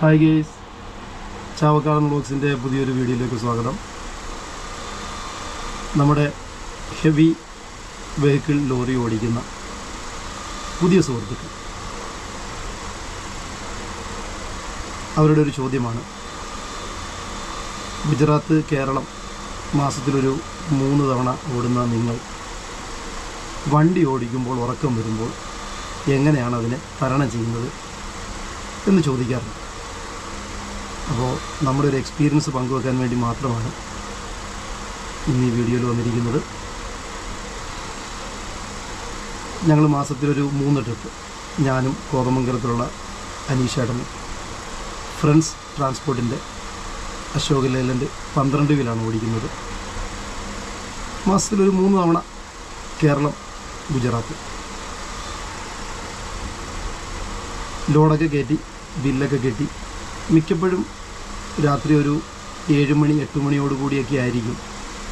Hi guys ചാവക്കാടൻ ബ്ലോഗ്സിന്റെ പുതിയൊരു വീഡിയോയിലേക്ക് സ്വാഗതം. നമ്മുടെ ഹെവി വെഹിക്കിൾ ലോറി ഓടിക്കുന്ന പുതിയ സുഹൃത്തുക്കൾ. അവരുടെ ഒരു ചോദ്യമാണ്. ഗുജറാത്ത് കേരളം മാസത്തിലൊരു മൂന്ന് തവണ ഓടുന്ന നിങ്ങൾ വണ്ടി ഓടിക്കുമ്പോൾ ഉറക്കം വരുമ്പോൾ എങ്ങനെയാണ് അതിനെ തരണം ചെയ്യുന്നത് എന്ന് ചോദിക്കാറുണ്ട്. അപ്പോൾ നമ്മുടെ ഒരു എക്സ്പീരിയൻസ് പങ്കുവെക്കാൻ വേണ്ടി മാത്രമാണ് ഇന്ന് ഈ വീഡിയോയിൽ വന്നിരിക്കുന്നത്. ഞങ്ങൾ മാസത്തിലൊരു മൂന്ന് ട്രിപ്പ് ഞാനും കോതമംഗലത്തിലുള്ള അനീഷേട്ടനും ഫ്രണ്ട്സ് ട്രാൻസ്പോർട്ടിന്റെ അശോക് ലൈലന്റെ പന്ത്രണ്ട് വീലാണ് ഓടിക്കുന്നത്. മാസത്തിലൊരു മൂന്ന് തവണ കേരളം ഗുജറാത്ത്. ലോഡൊക്കെ കയറ്റി ബില്ലൊക്കെ കെട്ടി മിക്കപ്പോഴും രാത്രി ഒരു ഏഴ് മണി എട്ട് മണിയോട് കൂടിയൊക്കെ ആയിരിക്കും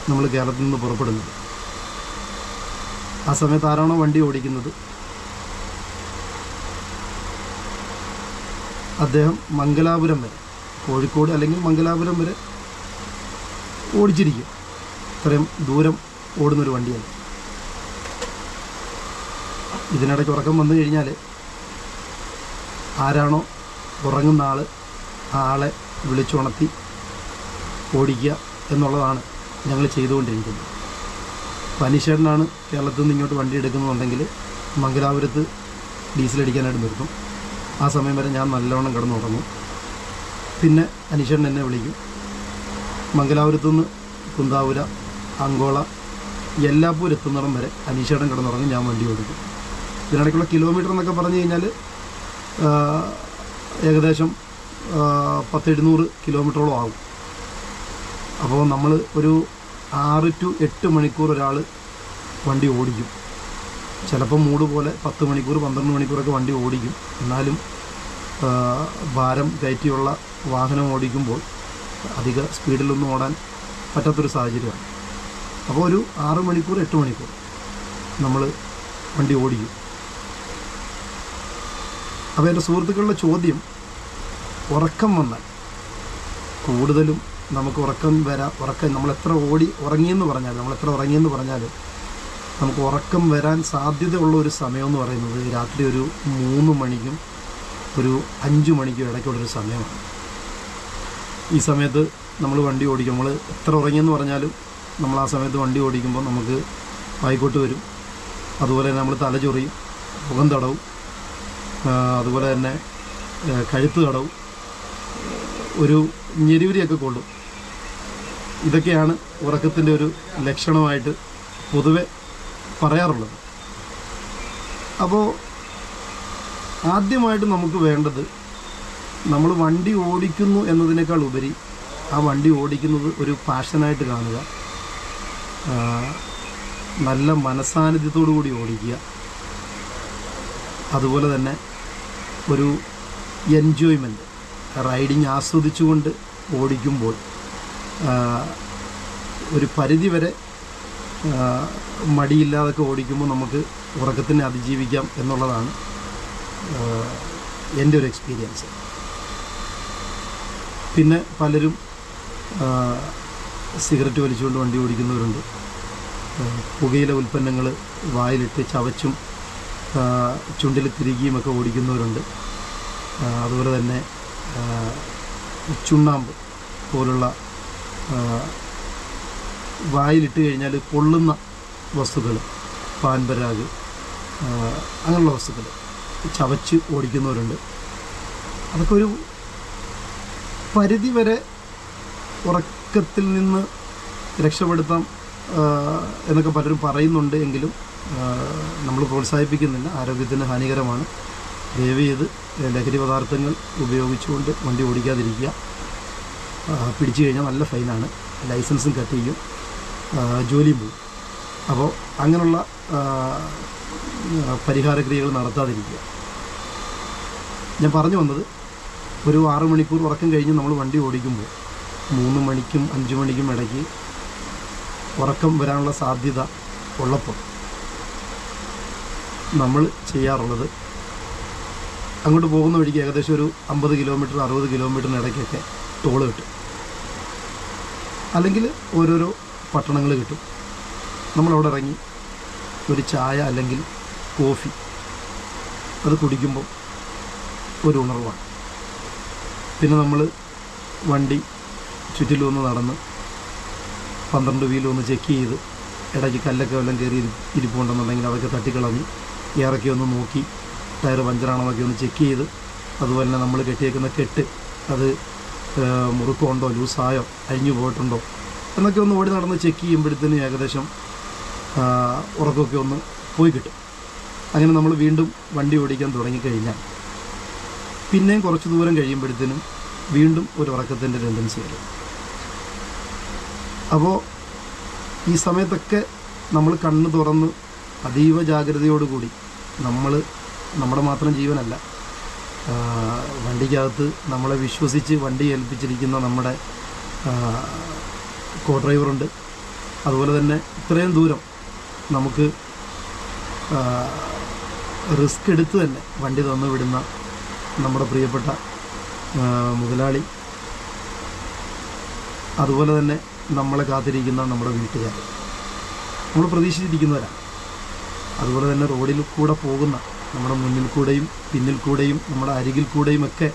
നമ്മൾ കേരളത്തിൽ നിന്ന് പുറപ്പെടുന്നത്. ആ സമയത്ത് ആരാണോ വണ്ടി ഓടിക്കുന്നത്? അദ്ദേഹം മംഗലാപുരം വരെ കോഴിക്കോട് അല്ലെങ്കിൽ മംഗലാപുരം വരെ ഓടിച്ചിരിക്കും. ഇത്രയും ദൂരം ഓടുന്നൊരു വണ്ടിയാണ്. ഇതിനിടയ്ക്ക് ഉറക്കം വന്നു കഴിഞ്ഞാൽ ആരാണോ ഉറങ്ങുന്ന ആൾ ആ ആളെ വിളിച്ചുണർത്തി ഓടിക്കുക എന്നുള്ളതാണ് ഞങ്ങൾ ചെയ്തുകൊണ്ടിരിക്കുന്നത്. പനിഷേടനാണ് കേരളത്തിൽ നിന്ന് ഇങ്ങോട്ട് വണ്ടി എടുക്കുന്നുണ്ടെങ്കിൽ മംഗലാപുരത്ത് ഡീസൽ അടിക്കാനായിട്ട് നിർത്തും. ആ സമയം വരെ ഞാൻ നല്ലവണ്ണം കിടന്നുറങ്ങും. പിന്നെ അനീഷേട്ടൻ എന്നെ വിളിക്കും. മംഗലാപുരത്തു നിന്ന് കുന്താപുര അങ്കോള എല്ലാപ്പൂർ എത്തുന്നിടം വരെ അനീഷേട്ടൻ കിടന്നുറങ്ങും ഞാൻ വണ്ടി ഓടിക്കും. ഇതിനിടയ്ക്കുള്ള കിലോമീറ്റർ എന്നൊക്കെ പറഞ്ഞു കഴിഞ്ഞാൽ ഏകദേശം പത്ത് കിലോമീറ്ററോളം ആകും. അപ്പോൾ നമ്മൾ ഒരു ആറ് ടു എട്ട് മണിക്കൂർ ഒരാൾ വണ്ടി ഓടിക്കും. ചിലപ്പോൾ മൂട് പോലെ പത്ത് മണിക്കൂർ പന്ത്രണ്ട് മണിക്കൂറൊക്കെ വണ്ടി ഓടിക്കും. എന്നാലും ഭാരം കയറ്റിയുള്ള വാഹനം ഓടിക്കുമ്പോൾ അധിക സ്പീഡിലൊന്നും ഓടാൻ പറ്റാത്തൊരു സാഹചര്യമാണ്. അപ്പോൾ ഒരു ആറ് മണിക്കൂർ എട്ട് മണിക്കൂർ നമ്മൾ വണ്ടി ഓടിക്കും. അപ്പോൾ എന്റെ സുഹൃത്തുക്കളുടെ ചോദ്യം ഉറക്കം വന്നാൽ കൂടുതലും നമുക്ക് ഉറക്കം വരാം ഉറക്കം നമ്മൾ എത്ര ഓടി ഉറങ്ങിയെന്ന് പറഞ്ഞാൽ നമ്മൾ എത്ര ഉറങ്ങിയെന്ന് പറഞ്ഞാൽ നമുക്ക് ഉറക്കം വരാൻ സാധ്യതയുള്ള ഒരു സമയമെന്ന് പറയുന്നത് രാത്രി ഒരു മൂന്ന് മണിക്കും ഒരു അഞ്ച് മണിക്കും ഇടയ്ക്കുള്ളൊരു സമയമാണ്. ഈ സമയത്ത് നമ്മൾ വണ്ടി ഓടിക്കും. നമ്മൾ എത്ര ഉറങ്ങിയെന്ന് പറഞ്ഞാലും നമ്മൾ ആ സമയത്ത് വണ്ടി ഓടിക്കുമ്പോൾ നമുക്ക് വായിക്കോട്ട് വരും. അതുപോലെ തന്നെ നമ്മൾ തലചൊറിയും മുഖം തടവും അതുപോലെ തന്നെ കഴുത്ത് തടവും ഒരു ഞെരിവിരിയൊക്കെ കൊള്ളും. ഇതൊക്കെയാണ് ഉറക്കത്തിന്റെ ഒരു ലക്ഷണമായിട്ട് പൊതുവെ പറയാറുള്ളത്. അപ്പോൾ ആദ്യമായിട്ട് നമുക്ക് വേണ്ടത് നമ്മൾ വണ്ടി ഓടിക്കുന്നു എന്നതിനേക്കാൾ ഉപരി ആ വണ്ടി ഓടിക്കുന്നത് ഒരു പാഷനായിട്ട് കാണുക. നല്ല മനസാന്നിധ്യത്തോടു കൂടി ഓടിക്കുക. അതുപോലെ തന്നെ ഒരു എൻജോയ്മെന്റ് റൈഡിങ് ആസ്വദിച്ചുകൊണ്ട് ഓടിക്കുമ്പോൾ ഒരു പരിധിവരെ മടിയില്ലാതൊക്കെ ഓടിക്കുമ്പോൾ നമുക്ക് ഉറക്കത്തിനെ അതിജീവിക്കാം എന്നുള്ളതാണ് എന്റെ ഒരു എക്സ്പീരിയൻസ്. പിന്നെ പലരും സിഗരറ്റ് വലിച്ചുകൊണ്ട് വണ്ടി ഓടിക്കുന്നവരുണ്ട്. പുകയില ഉൽപ്പന്നങ്ങൾ വായിലിട്ട് ചവച്ചും ചുണ്ടിൽ തിരികിയുമൊക്കെ ഓടിക്കുന്നവരുണ്ട്. അതുപോലെ തന്നെ ചുണ്ണാമ്പ് പോലുള്ള വായിലിട്ട് കഴിഞ്ഞാൽ പൊള്ളുന്ന വസ്തുക്കൾ പാൻപരാഗ് അങ്ങനെയുള്ള വസ്തുക്കൾ ചവച്ച് ഓടിക്കുന്നവരുണ്ട്. അതൊക്കെ ഒരു പരിധി വരെ ഉറക്കത്തിൽ നിന്ന് രക്ഷപ്പെടുത്താം എന്നൊക്കെ പലരും പറയുന്നുണ്ട് എങ്കിലും നമ്മൾ പ്രോത്സാഹിപ്പിക്കുന്നില്ല. ആരോഗ്യത്തിന് ഹാനികരമാണ്. ദയവ് ചെയ്ത് ലഹരി പദാർത്ഥങ്ങൾ ഉപയോഗിച്ചുകൊണ്ട് വണ്ടി ഓടിക്കാതിരിക്കുക. പിടിച്ചു കഴിഞ്ഞാൽ നല്ല ഫൈനാണ്. ലൈസൻസും കട്ട് ചെയ്യും. ജോലിയും പോകും. അപ്പോൾ അങ്ങനെയുള്ള പരിഹാര ക്രിയകൾ നടത്താതിരിക്കുക. ഞാൻ പറഞ്ഞു വന്നത് ഒരു ആറ് മണിക്കൂർ ഉറക്കം കഴിഞ്ഞ് നമ്മൾ വണ്ടി ഓടിക്കുമ്പോൾ മൂന്ന് മണിക്കും അഞ്ച് മണിക്കും ഇടയ്ക്ക് ഉറക്കം വരാനുള്ള സാധ്യത ഉള്ളപ്പോൾ നമ്മൾ ചെയ്യാറുള്ളത് അങ്ങോട്ട് പോകുന്ന വഴിക്ക് ഏകദേശം ഒരു അമ്പത് കിലോമീറ്റർ അറുപത് കിലോമീറ്ററിന് ഇടയ്ക്കൊക്കെ ടോൾ കിട്ടും. അല്ലെങ്കിൽ ഓരോരോ പട്ടണങ്ങൾ കിട്ടും. നമ്മളവിടെ ഇറങ്ങി ഒരു ചായ അല്ലെങ്കിൽ കോഫി അത് കുടിക്കുമ്പോൾ ഒരു ഉണർവാണ്. പിന്നെ നമ്മൾ വണ്ടി ചുറ്റിലൊന്ന് നടന്ന് പന്ത്രണ്ട് വീലും ഒന്ന് ചെക്ക് ചെയ്ത് ഇടയ്ക്ക് കല്ലൊക്കെ വല്ലതും കയറി ഇരി- ഇരിപ്പുണ്ടെന്നുണ്ടെങ്കിൽ അതൊക്കെ തട്ടിക്കളഞ്ഞ് ഇറക്കി ഒന്ന് നോക്കി ടയർ പഞ്ചറാണോ എന്നൊക്കെ ഒന്ന് ചെക്ക് ചെയ്ത് അതുപോലെ തന്നെ നമ്മൾ കെട്ടിയേക്കുന്ന കെട്ട് അത് മുറുക്കമുണ്ടോ ലൂസായോ അഴിഞ്ഞു പോയിട്ടുണ്ടോ എന്നൊക്കെ ഒന്ന് ഓടി നടന്ന് ചെക്ക് ചെയ്യുമ്പോഴത്തേനും ഏകദേശം ഉറക്കമൊക്കെ ഒന്ന് പോയി കിട്ടും. അങ്ങനെ നമ്മൾ വീണ്ടും വണ്ടി ഓടിക്കാൻ തുടങ്ങിക്കഴിഞ്ഞാൽ പിന്നെയും കുറച്ച് ദൂരം കഴിയുമ്പോഴത്തേനും വീണ്ടും ഒരു ഉറക്കത്തിന്റെ ടെൻഡൻസി വരും. അപ്പോൾ ഈ സമയത്തൊക്കെ നമ്മൾ കണ്ണ് തുറന്ന് അതീവ ജാഗ്രതയോടുകൂടി നമ്മൾ നമ്മുടെ മാത്രം ജീവനല്ല. വണ്ടിക്കകത്ത് നമ്മളെ വിശ്വസിച്ച് വണ്ടി ഏൽപ്പിച്ചിരിക്കുന്ന നമ്മുടെ കോ ഡ്രൈവറുണ്ട് അതുപോലെ തന്നെ ഇത്രയും ദൂരം നമുക്ക് റിസ്ക് എടുത്ത് തന്നെ വണ്ടി തന്നു വിടുന്ന നമ്മുടെ പ്രിയപ്പെട്ട മുതലാളി. അതുപോലെ തന്നെ നമ്മളെ കാത്തിരിക്കുന്ന നമ്മുടെ വീട്ടുകാർ. നമ്മൾ പ്രതീക്ഷിച്ചിരിക്കുന്നവരാണ് അതുപോലെ തന്നെ റോഡിൽ കൂടെ പോകുന്ന നമ്മുടെ മുന്നിൽ കൂടെയും പിന്നിൽ കൂടെയും നമ്മുടെ അരികിൽ കൂടെയും ഒക്കെ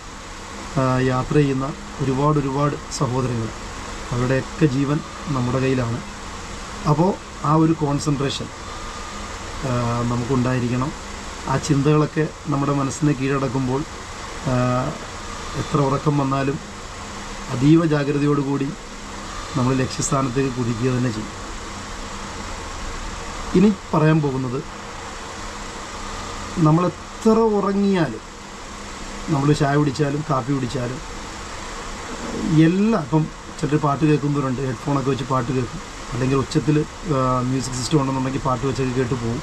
യാത്ര ചെയ്യുന്ന ഒരുപാട് ഒരുപാട് സഹോദരങ്ങൾ. അവരുടെയൊക്കെ ജീവൻ നമ്മുടെ കയ്യിലാണ്. അപ്പോൾ ആ ഒരു കോൺസെൻട്രേഷൻ നമുക്കുണ്ടായിരിക്കണം. ആ ചിന്തകളൊക്കെ നമ്മുടെ മനസ്സിനെ കീഴടക്കുമ്പോൾ എത്ര ഉറക്കം വന്നാലും അതീവ ജാഗ്രതയോടുകൂടി നമ്മൾ ലക്ഷ്യസ്ഥാനത്തേക്ക് കുതിക്കുക തന്നെ ചെയ്യും. ഇനി പറയാൻ പോകുന്നത് നമ്മൾ എത്ര ഉറങ്ങിയാലും നമ്മൾ ചായ കുടിച്ചാലും കാപ്പി കുടിച്ചാലും എല്ലാം ഇപ്പം ചിലർ പാട്ട് കേൾക്കുന്നവരുണ്ട് ഹെഡ്ഫോണൊക്കെ വെച്ച് പാട്ട് കേൾക്കും. അല്ലെങ്കിൽ ഉച്ചത്തിൽ മ്യൂസിക് സിസ്റ്റം ഉണ്ടെന്നുണ്ടെങ്കിൽ പാട്ട് വെച്ചൊക്കെ കേട്ട് പോകും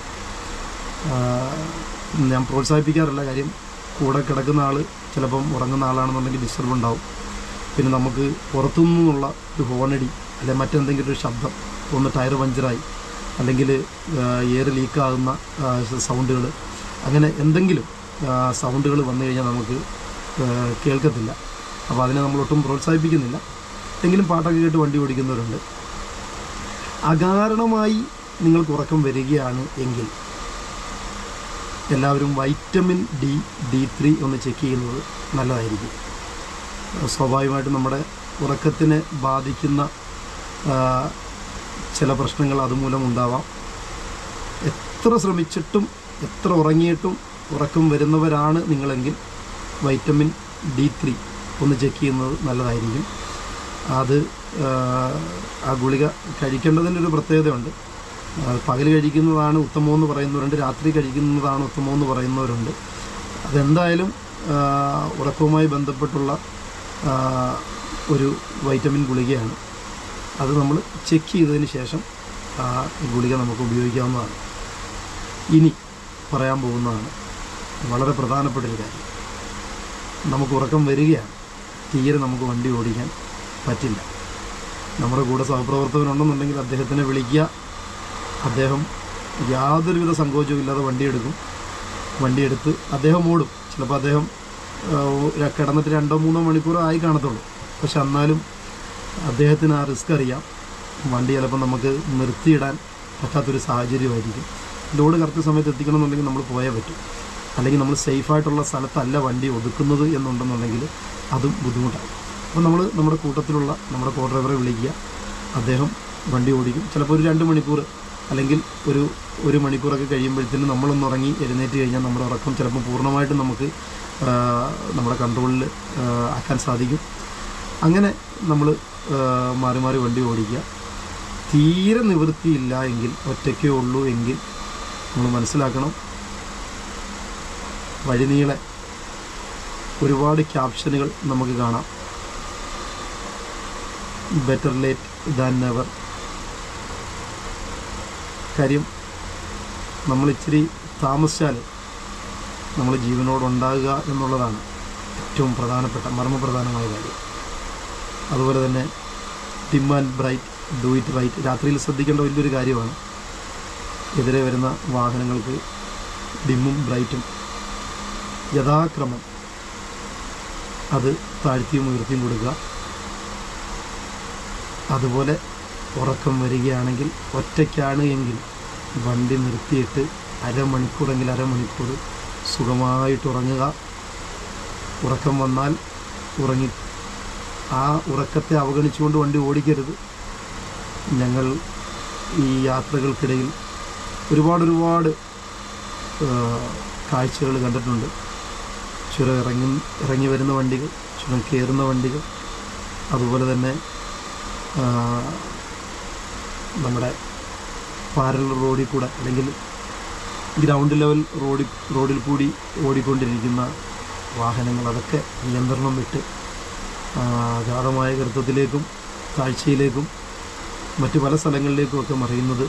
ഞാൻ പ്രോത്സാഹിപ്പിക്കാറില്ല കാര്യം. കൂടെ കിടക്കുന്ന ആൾ ചിലപ്പം ഉറങ്ങുന്ന ആളാണെന്നുണ്ടെങ്കിൽ ഡിസ്റ്റർബ് ഉണ്ടാവും. പിന്നെ നമുക്ക് പുറത്തു നിന്നുള്ള ഒരു ഹോണടി അല്ലെങ്കിൽ മറ്റെന്തെങ്കിലും ഒരു ശബ്ദം ഒന്ന് ടയർ പഞ്ചറായി അല്ലെങ്കിൽ എയർ ലീക്കാകുന്ന സൗണ്ടുകൾ അങ്ങനെ എന്തെങ്കിലും സൗണ്ടുകൾ വന്നു കഴിഞ്ഞാൽ നമുക്ക് കേൾക്കത്തില്ല. അപ്പോൾ അതിനെ നമ്മൾ ഒട്ടും പ്രോത്സാഹിപ്പിക്കുന്നില്ല. എങ്കിലും പാട്ടൊക്കെ കേട്ട് വണ്ടി ഓടിക്കുന്നവരുണ്ട്. അകാരണമായി നിങ്ങൾക്ക് ഉറക്കം വരികയാണ് എങ്കിൽ എല്ലാവരും വൈറ്റമിൻ ഡി ഡി ത്രീ ഒന്ന് ചെക്ക് ചെയ്യുന്നത് നല്ലതായിരിക്കും. സ്വാഭാവികമായിട്ടും നമ്മുടെ ഉറക്കത്തിനെ ബാധിക്കുന്ന ചില പ്രശ്നങ്ങൾ അതുമൂലം ഉണ്ടാവാം. എത്ര ശ്രമിച്ചിട്ടും എത്ര ഉറങ്ങിയിട്ടും ഉറക്കം വരുന്നവരാണ് നിങ്ങളെങ്കിൽ വൈറ്റമിൻ ഡി ത്രീ ഒന്ന് ചെക്ക് ചെയ്യുന്നത് നല്ലതായിരിക്കും. അത് ആ, ഗുളിക കഴിക്കേണ്ടതിനൊരു പ്രത്യേകതയുണ്ട്. പകൽ കഴിക്കുന്നതാണ് ഉത്തമമെന്ന് പറയുന്നവരുണ്ട് രാത്രി കഴിക്കുന്നതാണ് ഉത്തമമെന്ന് പറയുന്നവരുണ്ട്. അതെന്തായാലും ഉറക്കവുമായി ബന്ധപ്പെട്ടുള്ള ഒരു വൈറ്റമിൻ ഗുളികയാണ്. അത് നമ്മൾ ചെക്ക് ചെയ്തതിന് ശേഷം ആ ഗുളിക നമുക്ക് ഉപയോഗിക്കാവുന്നതാണ്. ഇനി പറയാൻ പോകുന്നതാണ്. വളരെ പ്രധാനപ്പെട്ട ഒരു കാര്യം. നമുക്ക് ഉറക്കം വരികയാണ്. തീരെ നമുക്ക് വണ്ടി ഓടിക്കാൻ പറ്റില്ല. നമ്മുടെ കൂടെ സഹപ്രവർത്തകനുണ്ടെന്നുണ്ടെങ്കിൽ അദ്ദേഹത്തിനെ വിളിക്കുക. അദ്ദേഹം യാതൊരുവിധ സങ്കോചവും ഇല്ലാതെ വണ്ടിയെടുക്കും വണ്ടിയെടുത്ത് അദ്ദേഹം ഓടും. ചിലപ്പോൾ അദ്ദേഹം കിടന്നിട്ട് രണ്ടോ മൂന്നോ മണിക്കൂറോ ആയി കാണത്തുള്ളൂ. പക്ഷെ എന്നാലും അദ്ദേഹത്തിന് ആ റിസ്ക് അറിയാം. വണ്ടി ചിലപ്പോൾ നമുക്ക് നിർത്തിയിടാൻ പറ്റാത്തൊരു സാഹചര്യമായിരിക്കും. ലോഡ് കറക്റ്റ് സമയത്ത് എത്തിക്കണമെന്നുണ്ടെങ്കിൽ നമ്മൾ പോയേ പറ്റും. അല്ലെങ്കിൽ നമ്മൾ സേഫായിട്ടുള്ള സ്ഥലത്തല്ല വണ്ടി ഒതുക്കുന്നത് എന്നുണ്ടെന്നുണ്ടെങ്കിൽ അതും ബുദ്ധിമുട്ടാണ്. അപ്പോൾ നമ്മൾ നമ്മുടെ കൂട്ടത്തിലുള്ള നമ്മുടെ കോ ഡ്രൈവറെ വിളിക്കുക. അദ്ദേഹം വണ്ടി ഓടിക്കും. ചിലപ്പോൾ ഒരു രണ്ട് മണിക്കൂർ അല്ലെങ്കിൽ ഒരു ഒരു മണിക്കൂറൊക്കെ കഴിയുമ്പോഴത്തേനും നമ്മളൊന്ന് ഉറങ്ങി എഴുന്നേറ്റ് കഴിഞ്ഞാൽ നമ്മുടെ ഉറക്കം ചിലപ്പോൾ പൂർണമായിട്ടും നമുക്ക് നമ്മുടെ കൺട്രോളിൽ ആക്കാൻ സാധിക്കും. അങ്ങനെ നമ്മൾ മാറി മാറി വണ്ടി ഓടിക്കുക. തീരെ നിവൃത്തിയില്ല എങ്കിൽ ഒറ്റയ്ക്കേ ഉള്ളൂ എങ്കിൽ നമ്മൾ മനസ്സിലാക്കണം. വഴിനീളെ ഒരുപാട് ക്യാപ്ഷനുകൾ നമുക്ക് കാണാം. ബെറ്റർ ലേറ്റ് ദാൻ നെവർ കാര്യം നമ്മൾ ഇച്ചിരി താമസിച്ചാൽ നമ്മൾ ജീവനോടുണ്ടാകുക എന്നുള്ളതാണ് ഏറ്റവും പ്രധാനപ്പെട്ട മർമ്മപ്രധാനമായ കാര്യം. അതുപോലെ തന്നെ dim and bright do it right രാത്രിയിൽ ശ്രദ്ധിക്കേണ്ട വലിയൊരു കാര്യമാണ് എതിരെ വരുന്ന വാഹനങ്ങൾക്ക് ഡിമ്മും ബ്രൈറ്റും യഥാക്രമം അത് താഴ്ത്തിയും ഉയർത്തിയും കൊടുക്കുക. അതുപോലെ ഉറക്കം വരികയാണെങ്കിൽ ഒറ്റയ്ക്കാണ് എങ്കിൽ വണ്ടി നിർത്തിയിട്ട് അരമണിക്കൂറെങ്കിൽ അരമണിക്കൂർ സുഖമായിട്ട് ഉറങ്ങുക. ഉറക്കം വന്നാൽ ഉറങ്ങി ആ ഉറക്കത്തെ അവഗണിച്ചുകൊണ്ട് വണ്ടി ഓടിക്കരുത്. ഞങ്ങൾ ഈ യാത്രകൾക്കിടയിൽ ഒരുപാട് ഒരുപാട് കാഴ്ചകൾ കണ്ടിട്ടുണ്ട്. ചുരം ഇറങ്ങി ഇറങ്ങി വരുന്ന വണ്ടികൾ ചുരം കയറുന്ന വണ്ടികൾ അതുപോലെ തന്നെ നമ്മുടെ പാരൽ റോഡിൽ കൂടെ അല്ലെങ്കിൽ ഗ്രൗണ്ട് ലെവൽ റോഡിൽ റോഡിൽ കൂടി ഓടിക്കൊണ്ടിരിക്കുന്ന വാഹനങ്ങൾ അതൊക്കെ നിയന്ത്രണം വിട്ട് അഗാധമായ ഗർത്തത്തിലേക്കും താഴ്ചയിലേക്കും മറ്റു പല സ്ഥലങ്ങളിലേക്കും ഒക്കെ മറിയുന്നത്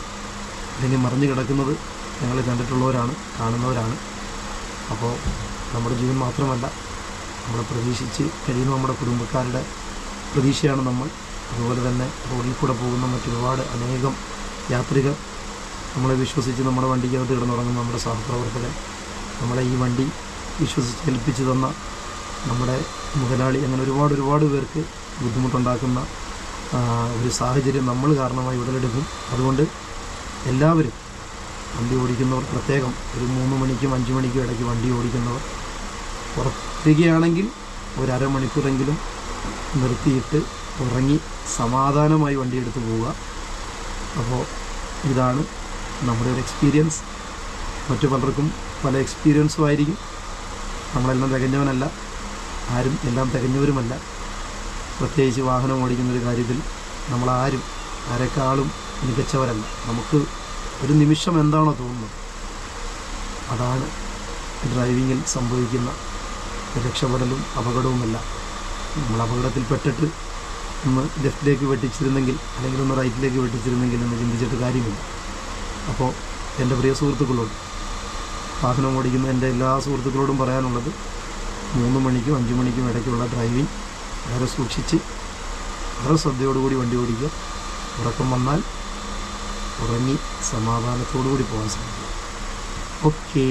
അല്ലെങ്കിൽ മറിഞ്ഞു കിടക്കുന്നത് ഞങ്ങൾ കണ്ടിട്ടുള്ളവരാണ് കാണുന്നവരാണ്. അപ്പോൾ നമ്മുടെ ജീവൻ മാത്രമല്ല നമ്മൾ പ്രതീക്ഷിച്ച് കഴിയുന്ന നമ്മുടെ കുടുംബക്കാരുടെ പ്രതീക്ഷയാണ് നമ്മൾ. അതുപോലെ തന്നെ റോഡിൽ കൂടെ പോകുന്ന മറ്റൊരുപാട് അനേകം യാത്രികർ നമ്മളെ വിശ്വസിച്ച് നമ്മുടെ വണ്ടിക്കകത്ത് കിടന്നുറങ്ങുന്ന നമ്മുടെ സഹപ്രവർത്തകൻ നമ്മളെ ഈ വണ്ടി വിശ്വസിച്ച് ഏൽപ്പിച്ചു തന്ന നമ്മുടെ മുതലാളി അങ്ങനെ ഒരുപാട് ഒരുപാട് പേർക്ക് ബുദ്ധിമുട്ടുണ്ടാക്കുന്ന ഒരു സാഹചര്യം നമ്മൾ കാരണമായി ഉടലെടുക്കും. അതുകൊണ്ട് എല്ലാവരും വണ്ടി ഓടിക്കുന്നവർ പ്രത്യേകം ഒരു മൂന്ന് മണിക്കും അഞ്ച് മണിക്കും ഇടയ്ക്ക് വണ്ടി ഓടിക്കുന്നവർ. പുറത്തിരിക്കുകയാണെങ്കിൽ ഒരു നിർത്തിയിട്ട് ഉറങ്ങി സമാധാനമായി വണ്ടി എടുത്ത് പോവുക. അപ്പോൾ ഇതാണ് നമ്മുടെ ഒരു എക്സ്പീരിയൻസ് മറ്റു പലർക്കും പല എക്സ്പീരിയൻസും ആയിരിക്കും. നമ്മളെല്ലാം തികഞ്ഞവനല്ല. ആരും എല്ലാം തികഞ്ഞവരുമല്ല. പ്രത്യേകിച്ച് വാഹനം ഓടിക്കുന്ന ഒരു കാര്യത്തിൽ നമ്മളാരും ആരെക്കാളും മികച്ചവരല്ല. നമുക്ക് ഒരു നിമിഷം എന്താണോ തോന്നുന്നത് അതാണ് ഡ്രൈവിങ്ങിൽ സംഭവിക്കുന്ന രക്ഷപ്പെടലും അപകടവുമെല്ലാം. നമ്മൾ അപകടത്തിൽപ്പെട്ടിട്ട് ഒന്ന് ലെഫ്റ്റിലേക്ക് വെട്ടിച്ചിരുന്നെങ്കിൽ അല്ലെങ്കിൽ ഒന്ന് റൈറ്റിലേക്ക് വെട്ടിച്ചിരുന്നെങ്കിൽ എന്ന് ചിന്തിച്ചിട്ട് കാര്യമില്ല. അപ്പോൾ എന്റെ പ്രിയ സുഹൃത്തുക്കളോട് വാഹനം ഓടിക്കുന്ന എന്റെ എല്ലാ സുഹൃത്തുക്കളോടും പറയാനുള്ളത് മൂന്ന് മണിക്കും അഞ്ച് മണിക്കും ഇടയ്ക്കുള്ള ഡ്രൈവിംഗ് വളരെ സൂക്ഷിച്ച് വളരെ ശ്രദ്ധയോടുകൂടി വണ്ടി ഓടിക്കുക. ഉറക്കം വന്നാൽ ഉറങ്ങി സമാധാനത്തോടു കൂടി പോകാൻ ശ്രമിക്കുക ഓക്കേ.